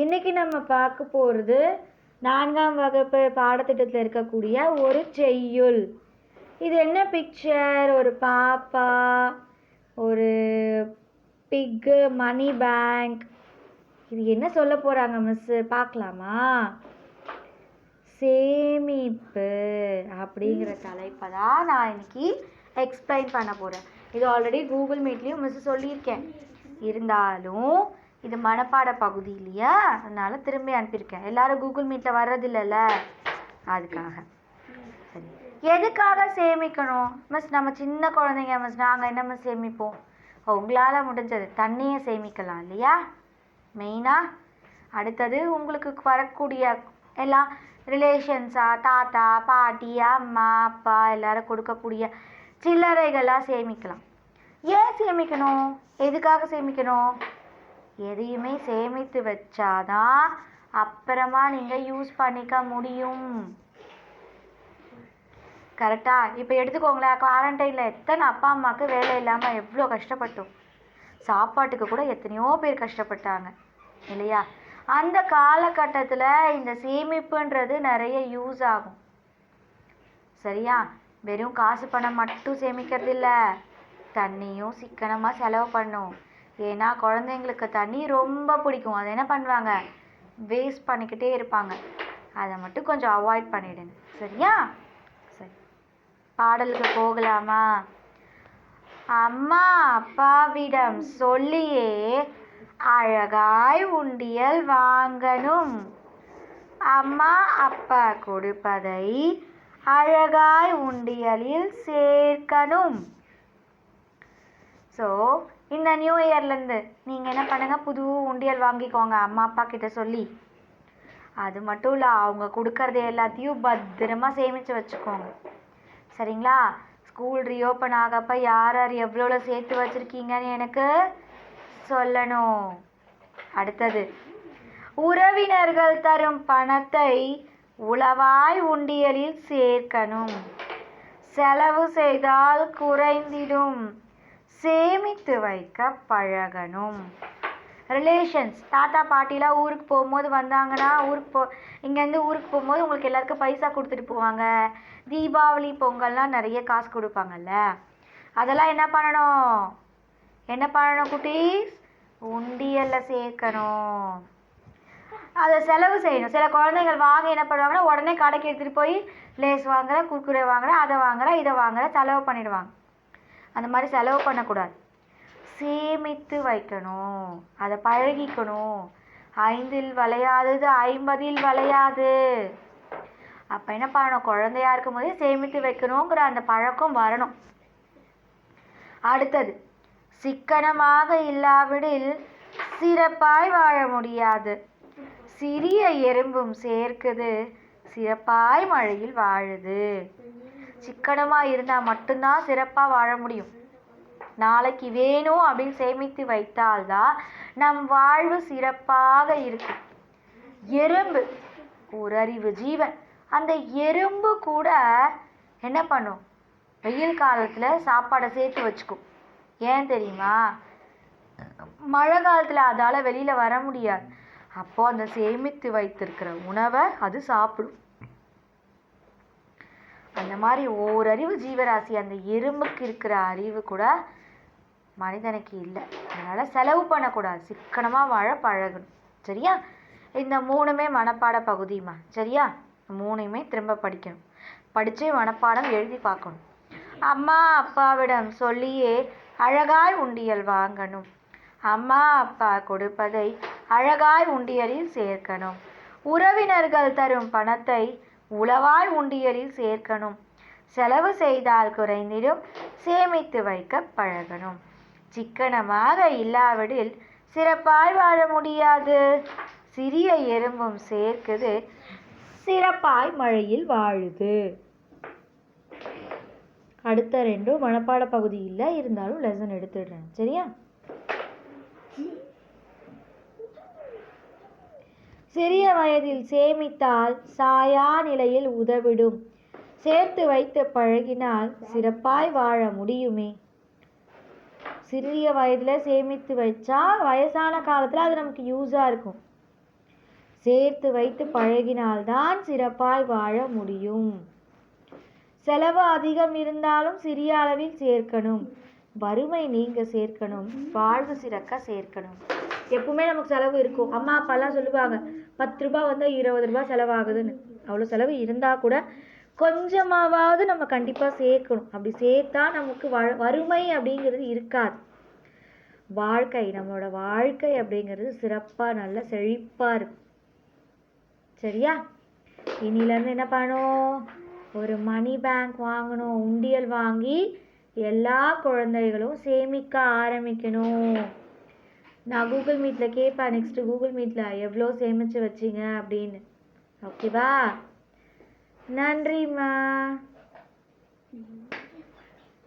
இன்னைக்கு நம்ம பார்க்க போகிறது நான்காம் வகுப்பு பாடத்திட்டத்தில் இருக்கக்கூடிய ஒரு செய்யுள். இது என்ன பிக்சர் ஒரு பாப்பா ஒரு பிக்கு மணி பேங்க் இது என்ன சொல்ல போகிறாங்க மிஸ்ஸு பார்க்கலாமா? சேமிப்பு அப்படிங்கிற தலைப்பை தான் நான் இன்னைக்கு எக்ஸ்பிளைன் பண்ண போகிறேன் இது ஆல்ரெடி கூகுள் மீட்லேயும் மிஸ் சொல்லியிருக்கேன். இருந்தாலும் இது மனப்பாட பகுதி இல்லையா? அதனால திரும்பி அனுப்பியிருக்கேன். எல்லாரும் கூகுள் மீட்டில் வர்றதில்லல்ல? அதுக்காக. சரி. எதுக்காக சேமிக்கணும்? மிஸ் நம்ம சின்ன குழந்தைங்க மிஸ் நாங்கள் என்ன மிஸ் சேமிப்போம்? உங்களால் முடிஞ்சது. தண்ணியை சேமிக்கலாம் இல்லையா? மெயினாக அடுத்தது உங்களுக்கு வரக்கூடிய எல்லாம் ரிலேஷன்ஸாக தாத்தா பாட்டி அம்மா அப்பா எல்லாரும் கொடுக்கக்கூடிய சில்லறைகளாக சேமிக்கலாம். ஏன் சேமிக்கணும்? எதுக்காக சேமிக்கணும்? எதையுமே சேமித்து வச்சாதான் அப்புறமா நீங்கள் யூஸ் பண்ணிக்க முடியும். கரெக்டாக இப்போ எடுத்துக்கோங்களேன் குவாரண்டைனில் எத்தனை அப்பா அம்மாவுக்கு வேலை இல்லாமல் எவ்வளோ கஷ்டப்பட்டோம்? சாப்பாட்டுக்கு கூட எத்தனையோ பேர் கஷ்டப்பட்டாங்க இல்லையா? அந்த காலகட்டத்தில் இந்த சேமிப்புன்றது நிறைய யூஸ் ஆகும். சரியா? வெறும் காசு பணம் மட்டும் சேமிக்கிறது இல்லை. தண்ணியும் சிக்கனமாக செலவு பண்ணும். ஏன்னா குழந்தைங்களுக்கு தண்ணி ரொம்ப பிடிக்கும். அதை என்ன பண்ணுவாங்க? வேஸ்ட் பண்ணிக்கிட்டே இருப்பாங்க. அதை மட்டும் கொஞ்சம் அவாய்ட் பண்ணிவிடுங்க சரியா? சரி. பாடலுக்கு போகலாமா? அம்மா அப்பாவிடம் சொல்லியே அழகாய் உண்டியல் வாங்கணும். அம்மா அப்பா கொடுப்பதை அழகாய் உண்டியலில் சேர்க்கணும். ஸோ இந்த நியூ இயர்லேருந்து நீங்கள் என்ன பண்ணுங்கள் புது உண்டியல் வாங்கிக்கோங்க. அம்மா அப்பா கிட்ட சொல்லி. அது மட்டும் இல்லை அவங்க கொடுக்கறது எல்லாத்தையும் பத்திரமா சேமித்து வச்சுக்கோங்க. சரிங்களா? ஸ்கூல் ரீஓப்பன் ஆகப்ப யார் யார் எவ்வளோ சேர்த்து வச்சுருக்கீங்கன்னு எனக்கு சொல்லணும். அடுத்தது உறவினர்கள் தரும் பணத்தை உளவாய் உண்டியலில் சேர்க்கணும். செலவு செய்தால் குறைந்திடும். சேமித்து வைக்க பழகணும். ரிலேஷன்ஸ் தாத்தா பாட்டிலாம் ஊருக்கு போகும்போது வந்தாங்கன்னா ஊருக்கு போ இங்கேருந்து ஊருக்கு போகும்போது உங்களுக்கு எல்லாருக்கும் பைசா கொடுத்துட்டு போவாங்க. தீபாவளி பொங்கல்லாம் நிறைய காசு கொடுப்பாங்கல்ல. அதெல்லாம் என்ன பண்ணணும்? என்ன பண்ணணும் குட்டீஸ்? உண்டியலில் சேர்க்கணும். அதை செலவு செய்யணும். சில குழந்தைகள் வாங்க என்ன பண்ணுவாங்கன்னா உடனே கடைக்கு எடுத்துகிட்டு போய் லேஸ் வாங்குகிறேன் குர்குரே வாங்குகிறேன் அதை வாங்குகிறேன் இதை வாங்குகிறேன் செலவு பண்ணிடுவாங்க. அந்த மாதிரி செலவு பண்ணக்கூடாது. சேமித்து வைக்கணும். அதை பழகிக்கணும். ஐந்தில் வளையாதது ஐம்பதில் வளையாது. அப்போ என்ன பண்ணணும்? குழந்தையா இருக்கும் போதே சேமித்து வைக்கணுங்கிற அந்த பழக்கம் வரணும். அடுத்தது சிக்கனமாக இல்லாவிடில் சிறப்பாய் வாழ முடியாது. சிறிய எறும்பும் சேர்க்குது சிறப்பாய் மழையில் வாழுது. சிக்கனமாக இருந்தால் மட்டும்தான் சிறப்பாக வாழ முடியும். நாளைக்கு வேணும் அப்படின்னு சேமித்து வைத்தால்தான் நம் வாழ்வு சிறப்பாக இருக்கும். எறும்பு ஒரு அறிவு ஜீவன். அந்த எறும்பு கூட என்ன பண்ணும்? வெயில் காலத்தில் சாப்பாடை சேர்த்து வச்சுக்கும். ஏன் தெரியுமா? மழை காலத்தில் அதால் வெளியில் வர முடியாது. அப்போது அந்த சேமித்து வைத்திருக்கிற உணவை அது சாப்பிடும். அந்த மாதிரி ஓரறிவு ஜீவராசி அந்த எறும்புக்கு இருக்கிற அறிவு கூட மனிதனுக்கு இல்லை. அதனால் செலவு பண்ணக்கூடாது. சிக்கனமாக வாழ பழகணும். சரியா? இந்த மூணுமே மனப்பாட பகுதிமா சரியா? மூணையுமே திரும்ப படிக்கணும். படித்து மனப்பாடம் எழுதி பார்க்கணும். அம்மா அப்பாவிடம் சொல்லியே அழகாய் உண்டியல் வாங்கணும். அம்மா அப்பா கொடுப்பதை அழகாய் உண்டியலில் சேர்க்கணும். உறவினர்கள் தரும் பணத்தை உளவாய் உண்டியலில் சேர்க்கணும். செலவு செய்தால் குறைந்திடும். சேமித்து வைக்க பழகணும். சிக்கனமாக இல்லாவிடில் சிறப்பாய் வாழ முடியாது. சிறிய எறும்பும் சேர்க்குது. சிறப்பாய் மழையில் வாழுது. அடுத்த ரெண்டும் மனப்பாட பகுதியில் இருந்தாலும் லெசன் எடுத்துடுறேன். சரியா? சிறிய வயதில் சேமித்தால் சாயா நிலையில் உதவிடும். சேர்த்து வைத்து பழகினால் சிறப்பாய் வாழ முடியுமே. சிறிய வயதில் சேமித்து வச்சா வயசான காலத்தில் அது நமக்கு யூஸாக இருக்கும். சேர்த்து வைத்து பழகினால்தான் சிறப்பாய் வாழ முடியும். செலவு அதிகம் இருந்தாலும் சிறிய அளவில் சேர்க்கணும். வறுமை நீங்க சேர்க்கணும். வாழ்வு சிறக்க சேர்க்கணும். எப்பவுமே நமக்கு செலவு இருக்கும். அம்மா அப்பாலாம் சொல்லுவாங்க பத்து ரூபாய் வந்தால் இருபது ரூபாய் செலவாகுதுன்னு. அவ்வளோ செலவு இருந்தால் கூட கொஞ்சமாவது நம்ம கண்டிப்பாக சேர்க்கணும். அப்படி சேர்த்தா நமக்கு வ வறுமை அப்படிங்கிறது இருக்காது. வாழ்க்கை நம்மளோட வாழ்க்கை அப்படிங்கிறது சிறப்பாக நல்ல செழிப்பாக இருக்கும். சரியா? இனிலேருந்து என்ன பண்ணணும்? ஒரு மணி பேங்க் வாங்கணும் உண்டியல் வாங்கி எல்லா குழந்தைகளும் சேமிக்க ஆரம்பிக்கணும். நான் கூகுள் மீட்டில் கேட்பேன் நெக்ஸ்ட்டு கூகுள் மீட்டில் எவ்வளோ சேமித்து வச்சிங்க அப்படின்னு. ஓகேவா நன்றிம்மா